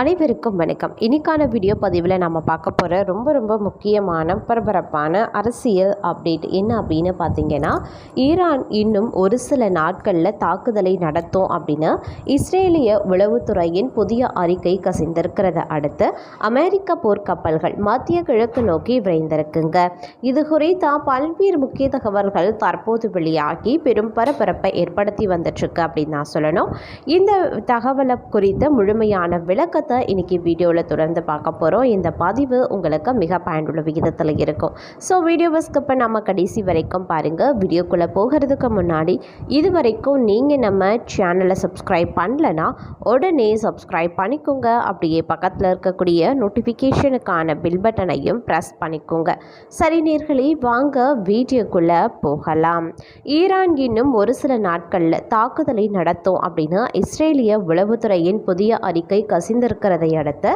அனைவருக்கும் வணக்கம். இன்னைக்கான வீடியோ பதிவில் நம்ம பார்க்க போகிற ரொம்ப ரொம்ப முக்கியமான பரபரப்பான அரசியல் அப்டேட் என்ன அப்படின்னு பார்த்தீங்கன்னா ஈரான் இன்னும் ஒரு சில நாட்களில் தாக்குதலை நடத்தும் அப்படின்னு இஸ்ரேலிய உளவுத்துறையின் புதிய அறிக்கை கசிந்திருக்கிறத அடுத்து அமெரிக்க போர்க்கப்பல்கள் மத்திய கிழக்கு நோக்கி விரைந்திருக்குங்க. இது குறித்த பல்வேறு முக்கிய தகவல்கள் தற்போது வெளியாகி பெரும் பரபரப்பை ஏற்படுத்தி வந்துட்டுருக்கு அப்படின்னு நான் சொல்லணும். இந்த தகவலை குறித்த முழுமையான விளக்கத்தை இன்னைக்கு வீடியோவில் தொடர்ந்து பார்க்க போகிறோம் இந்த பதிவு உங்களுக்கு மிக பயனுள்ள விகிதத்தில் இருக்கும். ஸோ வீடியோவை ஸ்கிப் நம்ம கடைசி வரைக்கும் பாருங்கள் வீடியோக்குள்ளே போகிறதுக்கு முன்னாடி இது வரைக்கும் நீங்கள் நம்ம சேனலை சப்ஸ்கிரைப் பண்ணலனா உடனே சப்ஸ்கிரைப் பண்ணிக்கோங்க. அப்படியே பக்கத்தில் இருக்கக்கூடிய நோட்டிஃபிகேஷனுக்கான பில் பட்டனையும் ப்ரெஸ் பண்ணிக்கோங்க. சரி நேர்களே வாங்க வீடியோக்குள்ளே போகலாம். ஈரான் இன்னும் ஒரு சில நாட்களில் தாக்குதலை நடத்தும் அப்படின்னு இஸ்ரேலிய உளவுத்துறையின் புதிய அறிக்கை கசிந்திருக்கிறதை அடுத்து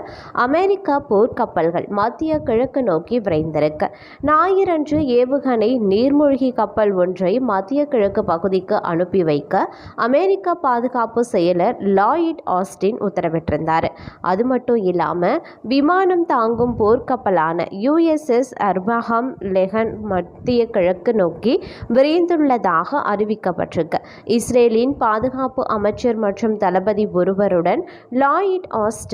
அமெரிக்கா போர்க்கப்பல்கள் மத்திய கிழக்கு நோக்கி விரைந்திருக்கு. ஞாயிறன்று ஏவுகணை நீர்மூழ்கி கப்பல் ஒன்றை மத்திய கிழக்கு பகுதிக்கு அனுப்பி வைக்க அமெரிக்க பாதுகாப்பு செயலர் லாயிட் ஆஸ்டின் உத்தரவிட்டிருந்தார். அது மட்டும் இல்லாமல் விமானம் தாங்கும் போர்க்கப்பலான யுஎஸ்எஸ் அர்பஹம் லெஹன் மத்திய கிழக்கு நோக்கி விரைந்துள்ளதாக அறிவிக்கப்பட்டிருக்கு. இஸ்ரேலின் பாதுகாப்பு அமைச்சர் மற்றும் தளபதி ஒருவருடன் லாயிட் ஆஸ்டின்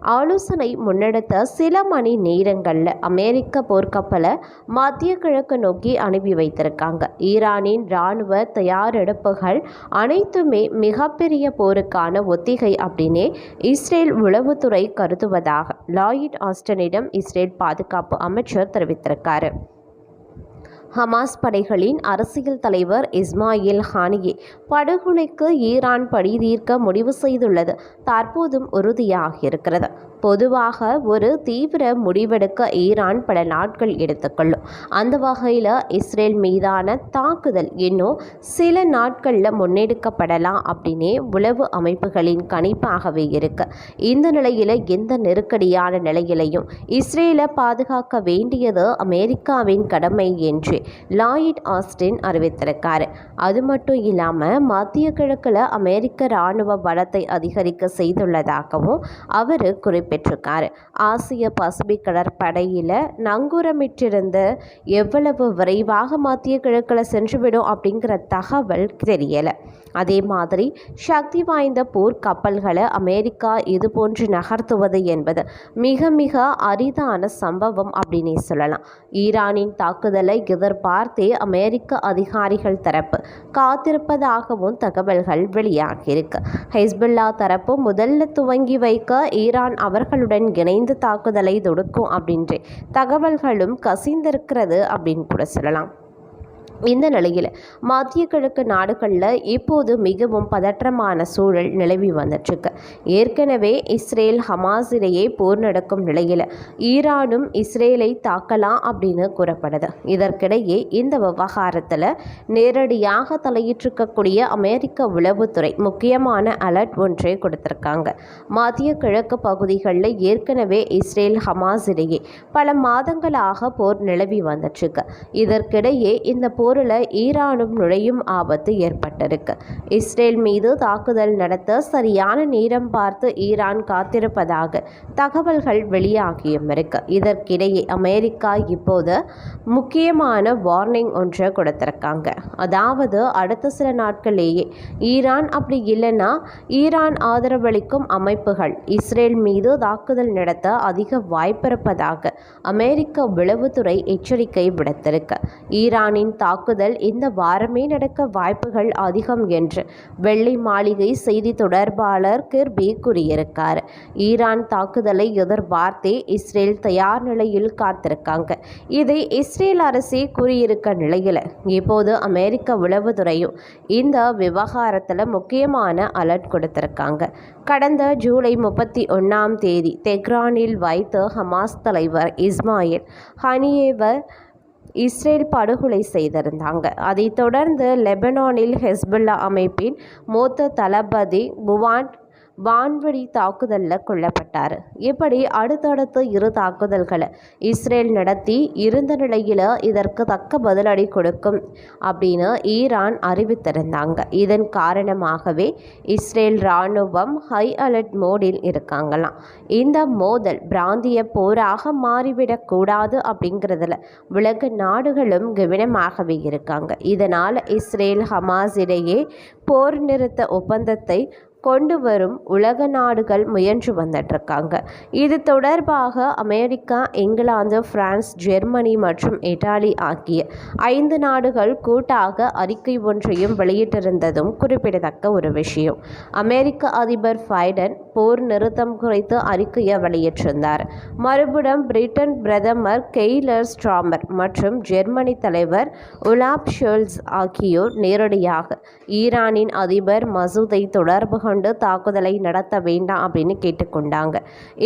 ஆலோசனை முன்னெடுத்த சில மணி நேரங்களில் அமெரிக்க போர்க்கப்பலை மத்திய கிழக்கு நோக்கி அனுப்பி வைத்திருக்காங்க. ஈரானின் இராணுவ தயாரெடுப்புகள் அனைத்துமே மிகப்பெரிய போருக்கான ஒத்திகை அப்படின்னே இஸ்ரேல் உளவுத்துறை கருதுவதாக லாயிட் ஆஸ்டனிடம் இஸ்ரேல் பாதுகாப்பு அமைச்சர் தெரிவித்திருக்காரு. ஹமாஸ் படைகளின் அரசியல் தலைவர் இஸ்மாயில் ஹானியே படுகொலைக்கு ஈரான் படி தீர்க்க முடிவு செய்துள்ளது. தற்போதும் உறுதியாக இருக்கிறது பொதுவாக ஒரு தீவிர முடிவெடுக்க ஈரான் பல நாட்கள் எடுத்துக்கொள்ளும். அந்த வகையில் இஸ்ரேல் மீதான தாக்குதல் இன்னும் சில நாட்களில் முன்னெடுக்கப்படலாம் அப்படின்னே உளவு அமைப்புகளின் கணிப்பாகவே இருக்கு. இந்த நிலையில் எந்த நெருக்கடியான நிலையிலையும் இஸ்ரேலை பாதுகாக்க வேண்டியது அமெரிக்காவின் கடமை என்று லாயிட் ஆஸ்டின் அறிவித்திருக்காரு. அது மட்டும் இல்லாமல் மத்திய கிழக்கில் அமெரிக்க இராணுவ பலத்தை அதிகரிக்க செய்துள்ளதாகவும் அவர் குறிப்பிட்டிருக்காரு. ஆசிய பசிபிக் கடற்படையில் நங்கூரமிட்டிருந்த எவ்வளவு விரைவாக மத்திய கிழக்கில் சென்றுவிடும் அப்படிங்கிற தகவல் தெரியலை. அதே மாதிரி சக்தி வாய்ந்த போர் கப்பல்களை அமெரிக்கா இதுபோன்று நகர்த்துவது என்பது மிக மிக அரிதான சம்பவம் அப்படின்னே சொல்லலாம். ஈரானின் தாக்குதலை எதிர்பார்த்தே அமெரிக்க அதிகாரிகள் தரப்பு காத்திருப்பதாகவும் தகவல்கள் வெளியாகியிருக்கு. ஹெஸ்புல்லா தரப்பு முதல்ல துவங்கி வைக்க ஈரான் அவர்களுடன் இணைந்து தாக்குதலை தொடுக்கும் அப்படின்ற தகவல்களும் கசிந்திருக்கிறது அப்படின்னு கூட சொல்லலாம். இந்த நிலையில் மத்திய கிழக்கு நாடுகளில் இப்போது மிகவும் பதற்றமான சூழல் நிலவி வந்துட்டுருக்கு ஏற்கனவே இஸ்ரேல் ஹமாஸ் இடையே போர் நடக்கும் நிலையில் ஈரானும் இஸ்ரேலை தாக்கலாம் அப்படின்னு கூறப்படுது. இதற்கிடையே இந்த விவகாரத்தில் நேரடியாக தலையிட்டிருக்கக்கூடிய அமெரிக்க உளவுத்துறை முக்கியமான அலர்ட் ஒன்றை கொடுத்திருக்காங்க. மத்திய கிழக்கு பகுதிகளில் ஏற்கனவே இஸ்ரேல் ஹமாஸ் இடையே பல மாதங்களாக போர் நிலவி வந்துட்டுருக்கு இதற்கிடையே இந்த போர் போரில் ஈரானும் நுழையும் ஆபத்து ஏற்பட்டிருக்கு. இஸ்ரேல் மீது தாக்குதல் நடத்த சரியான நேரம் பார்த்து ஈரான் காத்திருப்பதாக தகவல்கள் வெளியாகியும் இருக்கு. இதற்கிடையே அமெரிக்கா இப்போது முக்கியமான வார்னிங் ஒன்றை கொடுத்திருக்காங்க. அதாவது அடுத்த சில நாட்களேயே ஈரான் அப்படி இல்லைன்னா ஈரான் ஆதரவளிக்கும் அமைப்புகள் இஸ்ரேல் மீது தாக்குதல் நடத்த அதிக வாய்ப்பிருப்பதாக அமெரிக்க உளவுத்துறை எச்சரிக்கை விடுத்திருக்கு. ஈரானின் தாக்கு தாக்குதல் இந்த வாரமே நடக்க வாய்ப்புகள் அதிகம் என்று வெள்ளை மாளிகை செய்தி தொடர்பாளர் கிர்பி கூறியிருக்கார். ஈரான் தாக்குதலை எதிர்பார்த்தே இஸ்ரேல் தயார் நிலையில் காத்திருக்காங்க. இதை இஸ்ரேல் அரசே கூறியிருக்க நிலையில் இப்போது அமெரிக்க உளவுத்துறையும் இந்த விவகாரத்தில் முக்கியமான அலர்ட் கொடுத்திருக்காங்க. கடந்த ஜூலை முப்பத்தி ஒன்றாம் தேதி தெஹ்ரானில் வைத்து ஹமாஸ் தலைவர் இஸ்மாயில் ஹனியேவர் இஸ்ரேல் படுகொலை செய்திருந்தாங்க. அதைத் தொடர்ந்து லெபனானில் ஹெஸ்புல்லா அமைப்பின் மூத்த தளபதி புவான் வான்வழி தாக்குதலில் கொல்லப்பட்டார். இப்படி அடுத்தடுத்து இரு தாக்குதல்களை இஸ்ரேல் நடத்தி இருந்த நிலையில் இதற்கு தக்க பதிலடி கொடுக்கும் அப்படின்னு ஈரான் அறிவித்திருந்தாங்க. இதன் காரணமாகவே இஸ்ரேல் இராணுவம் ஹை அலர்ட் மோடில் இருக்காங்களாம். இந்த மோதல் பிராந்திய போராக மாறிவிடக்கூடாது அப்படிங்கிறதுல உலக நாடுகளும் கவனமாகவே இருக்காங்க. இதனால் இஸ்ரேல் ஹமாஸ் இடையே போர் நிறுத்த ஒப்பந்தத்தை கொண்டு வரும் உலக நாடுகள் முயன்று வந்துட்டுருக்காங்க. இது தொடர்பாக அமெரிக்கா இங்கிலாந்து பிரான்ஸ் ஜெர்மனி மற்றும் இட்டாலி ஆகிய ஐந்து நாடுகள் கூட்டாக அறிக்கை ஒன்றையும் வெளியிட்டிருந்ததும் குறிப்பிடத்தக்க ஒரு விஷயம். அமெரிக்க அதிபர் பைடன் போர் நிறுத்தம் குறித்து அறிக்கையை வெளியிட்டிருந்தார். மறுபுறம் பிரிட்டன் பிரதமர் கெய்லர் ஸ்ட்ராமர் மற்றும் ஜெர்மனி தலைவர் உலாப் ஷோல்ஸ் ஆகியோர் நேரடியாக ஈரானின் அதிபர் மசூதை தொடர்பு கொண்டு தாக்குதலை நடத்த வேண்டாம் அப்படின்னு கேட்டுக்கொண்டாங்க.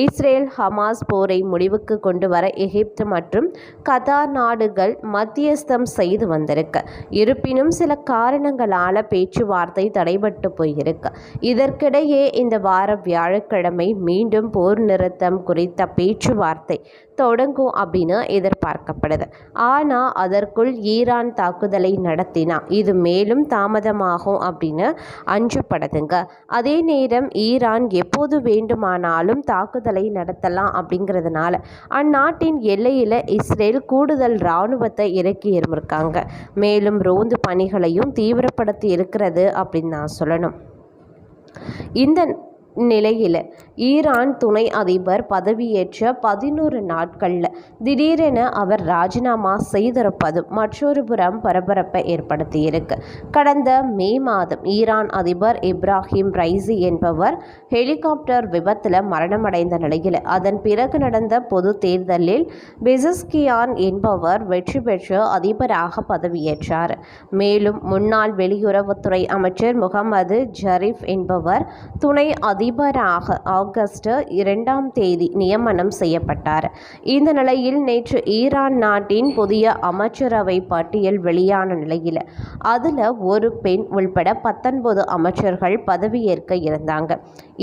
இஸ்ரேல் ஹமாஸ் போரை முடிவுக்கு கொண்டு வர எகிப்து மற்றும் கத்தார் நாடுகள் மத்தியஸ்தம் செய்து வந்திருக்கு. இருப்பினும் சில காரணங்களால பேச்சுவார்த்தை தடைபட்டு போயிருக்கு. இதற்கிடையே இந்த வார வியாழக்கிழமை மீண்டும் போர் நிறுத்தம் குறித்த பேச்சுவார்த்தை தொடங்கும் அப்படின்னு எதிர்பார்க்கப்படுது. ஆனால் அதற்குள் ஈரான் தாக்குதலை நடத்தினா இது மேலும் தாமதமாகும் அப்படின்னு அஞ்சப்படுதுங்க. அதே நேரம் ஈரான் எப்போது வேண்டுமானாலும் தாக்குதலை நடத்தலாம் அப்படிங்கிறதுனால அந்நாட்டின் எல்லையில் இஸ்ரேல் கூடுதல் இராணுவத்தை இறக்கி இருந்திருக்காங்க. மேலும் ரோந்து பணிகளையும் தீவிரப்படுத்தி இருக்கிறது அப்படின்னு நான் சொல்லணும். இந்த நிலையில் ஈரான் துணை அதிபர் பதவியேற்ற பதினோரு நாட்களில் திடீரென அவர் ராஜினாமா செய்திருப்பதும் மற்றொரு புறம் பரபரப்பை ஏற்படுத்தியிருக்கு. கடந்த மே மாதம் ஈரான் அதிபர் இப்ராஹிம் ரைசி என்பவர் ஹெலிகாப்டர் விபத்தில் மரணமடைந்த நிலையில் அதன் பிறகு நடந்த பொது தேர்தலில் பெசஸ்கியான் என்பவர் வெற்றி பெற்று அதிபராக பதவியேற்றார். மேலும் முன்னாள் வெளியுறவுத்துறை அமைச்சர் முகமது ஜரீஃப் என்பவர் துணை அதிபராக ஆகஸ்ட் இரண்டாம் தேதி நியமனம் செய்யப்பட்டார். இந்த நிலையில் நேற்று ஈரான் நாட்டின் புதிய அமைச்சரவை பட்டியல் வெளியான நிலையில் அதில் ஒரு பெண் உள்பட பத்தொன்பது அமைச்சர்கள் பதவியேற்க இருந்தாங்க.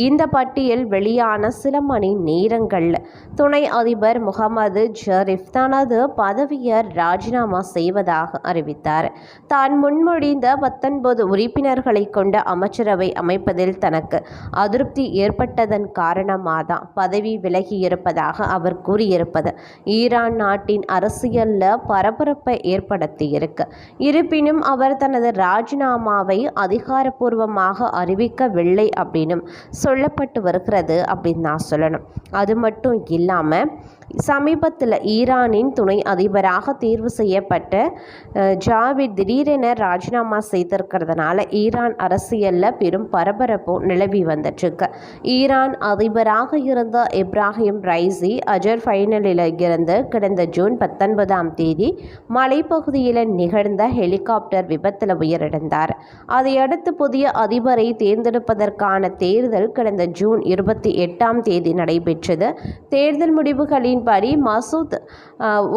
இந்த பட்டியல் வெளியான சில மணி நேரங்களில் துணை அதிபர் முகமது ஜரீஃப் தனது பதவியை ராஜினாமா செய்வதாக அறிவித்தார். தான் முன்மொழிந்த பத்தொன்பது உறுப்பினர்களை கொண்ட அமைச்சரவை அமைப்பதில் தனக்கு அதிருப்தி ஏற்பட்டதன் காரணமாக தான் பதவி விலகி இருப்பதாக அவர் கூறியிருப்பது. ஈரான் நாட்டின் அரசியலில் பரபரப்பை ஏற்படுத்தியிருக்கு. இருப்பினும் அவர் தனது ராஜினாமாவை அதிகாரப்பூர்வமாக அறிவிக்கவில்லை அப்படின்னும் சொல்லப்பட்டு வருகிறது அப்படின்னு நான் சொல்லணும். அது மட்டும் இல்லாமல் சமீபத்தில் ஈரானின் துணை அதிபராக தேர்வு செய்யப்பட்ட ஜாவித் திடீரென ராஜினாமா செய்திருக்கிறதுனால ஈரான் அரசியலில் பெரும் பரபரப்பும் நிலவி வந்துட்டுருக்கு. ஈரான் அதிபராக இருந்த இப்ராஹிம் ரைசி அஜர் ஃபைனலில் இருந்து கடந்த ஜூன் பத்தொன்பதாம் தேதி மலைப்பகுதியில் நிகழ்ந்த ஹெலிகாப்டர் விபத்தில் உயிரிழந்தார். அதையடுத்து புதிய அதிபரை தேர்ந்தெடுப்பதற்கான தேர்தல் கடந்த ஜூன் இருபத்தி எட்டாம் தேதி நடைபெற்றது. தேர்தல் முடிவுகளின் அதன்படி மசூத்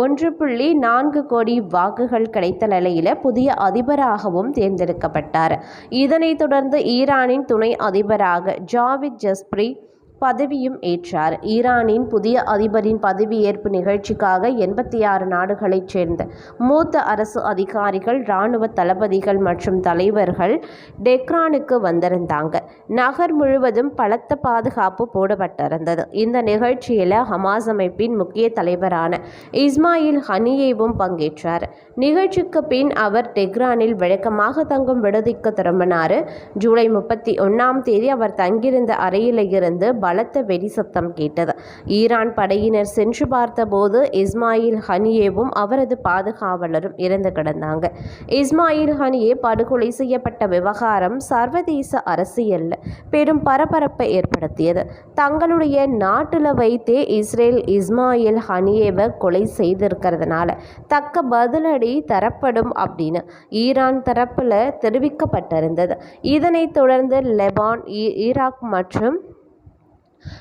ஒன்று புள்ளி நான்கு கோடி வாக்குகள் கிடைத்த நிலையில் புதிய அதிபராகவும் தேர்ந்தெடுக்கப்பட்டார். இதனைத் தொடர்ந்து ஈரானின் துணை அதிபராக ஜாவித் ஜஸ்ப்ரி பதவியும் ஏற்றார். ஈரானின் புதிய அதிபரின் பதவியேற்பு நிகழ்ச்சிக்காக எண்பத்தி ஆறு நாடுகளைச் சேர்ந்த மூத்த அரசு அதிகாரிகள் இராணுவ தளபதிகள் மற்றும் தலைவர்கள் டெக்ரானுக்கு வந்திருந்தாங்க. நகர் முழுவதும் பலத்த பாதுகாப்பு போடப்பட்டிருந்தது. இந்த நிகழ்ச்சியில் ஹமாஸ் அமைப்பின் முக்கிய தலைவரான இஸ்மாயில் ஹனியேவும் பங்கேற்றார். நிகழ்ச்சிக்கு பின் அவர் டெக்ரானில் வழக்கமாக தங்கும் விடுதிக்கு திரும்பினார். ஜூலை முப்பத்தி ஒன்றாம் தேதி அவர் தங்கியிருந்த அறையில் இருந்து பலத்த வெடி சத்தம் கேட்டது. ஈரான் படையினர் சென்று பார்த்தபோது இஸ்மாயில் ஹனியேவும் அவரது பாதுகாவலரும் இறந்து கிடந்தாங்க. இஸ்மாயில் ஹனியே படுகொலை செய்யப்பட்ட விவகாரம் சர்வதேச அரசியலில் பெரும் பரபரப்பை ஏற்படுத்தியது. தங்களுடைய நாட்டில் வைத்தே இஸ்ரேல் இஸ்மாயில் ஹனியேவை கொலை செய்திருக்கிறதுனால தக்க பதிலடி தரப்படும் அப்படின்னு ஈரான் தரப்பில் தெரிவிக்கப்பட்டிருந்தது. இதனைத் தொடர்ந்து லெபான் ஈராக் மற்றும்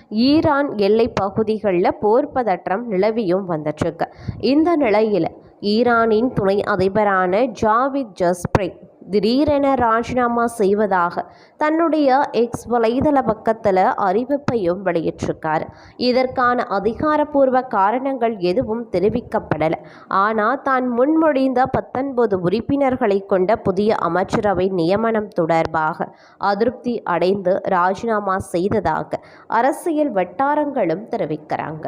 ஈரான் எல்லை பகுதிகளில் போர் பதற்றம் நிலவியும் வந்துட்டுருக்கு. இந்த நிலையில் ஈரானின் துணை அதிபரான ஜாவித் ஜஸ்ப்ரே திடீரென ராஜினாமா செய்வதாக தன்னுடைய எக்ஸ் வலைதள பக்கத்தில் அறிவிப்பையும் வெளியிட்டிருக்கார். இதற்கான அதிகாரப்பூர்வ காரணங்கள் எதுவும் தெரிவிக்கப்படலை. ஆனால் தான் முன்மொழிந்த பத்தொன்பது உறுப்பினர்களை கொண்ட புதிய அமைச்சரவை நியமனம் தொடர்பாக அதிருப்தி அடைந்து ராஜினாமா செய்ததாக அரசியல் வட்டாரங்களும் தெரிவிக்கிறாங்க.